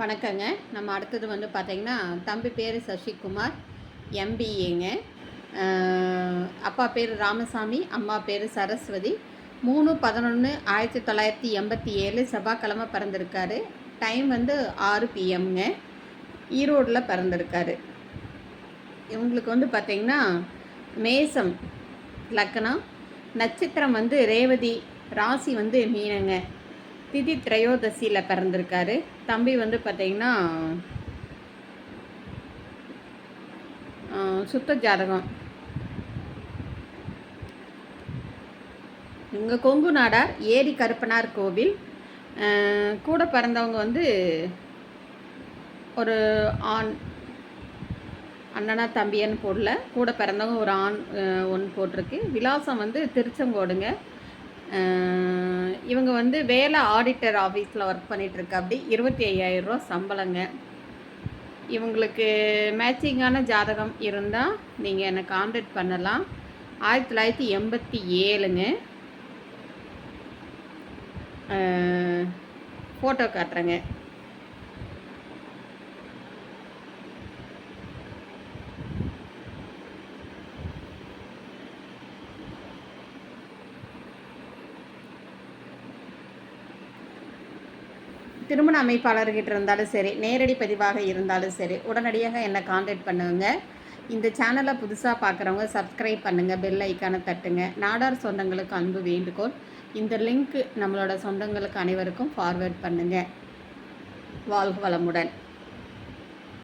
வணக்கங்க. நம்ம அடுத்தது வந்து பார்த்தீங்கன்னா தம்பி பேர் சசிகுமார் எம்பிஏங்க அப்பா பேர் ராமசாமி அம்மா பேர் சரஸ்வதி. மூணு பதினொன்று ஆயிரத்தி தொள்ளாயிரத்தி எண்பத்தி ஏழு செவ்வாய்க்கிழமை பிறந்திருக்காரு. டைம் வந்து ஆறு பிஎம்ங்க ஈரோடில் பிறந்திருக்காரு. இவங்களுக்கு வந்து பார்த்திங்கன்னா மேசம் லக்னம் நட்சத்திரம் வந்து ரேவதி ராசி வந்து மீனங்க. திதி திரையோதசியில் பிறந்திருக்காரு. தம்பி வந்து பார்த்திங்கன்னா சுத்த ஜாதகம். இங்கே கொங்கு நாடார் ஏரி கருப்பனார் கோவில். கூட பிறந்தவங்க வந்து ஒரு ஆண் அண்ணனா தம்பியன்னு போடல கூட பிறந்தவங்க ஒரு ஆண் ஒன்று போட்டிருக்கு. விலாசம் வந்து திருச்செங்கோடுங்க. இவங்க வந்து வேலை ஆடிட்டர் ஆஃபீஸில் ஒர்க் பண்ணிகிட்ருக்க அப்படி இருபத்தி ஐயாயிரரூவா சம்பளங்க. இவங்களுக்கு மேட்சிங்கான ஜாதகம் இருந்தால் நீங்கள் என்னை காண்டாக்ட் பண்ணலாம். ஆயிரத்தி தொள்ளாயிரத்தி எண்பத்தி ஏழுங்க. ஃபோட்டோ காட்டுறேங்க. திருமண அமைப்பாளர்கிட்ட இருந்தாலும் சரி நேரடி பதிவாக இருந்தாலும் சரி உடனடியாக என்னை காண்டாக்ட் பண்ணுங்க. இந்த சேனலை புதுசாக பார்க்குறவங்க சப்ஸ்கிரைப் பண்ணுங்கள் பெல் ஐக்கானை தட்டுங்க. நாடார் சொந்தங்களுக்கு அன்பு வேண்டுகோள். இந்த லிங்க் நம்மளோட சொந்தங்களுக்கு அனைவருக்கும் ஃபார்வேர்ட் பண்ணுங்கள் வாழ்க வளமுடன்.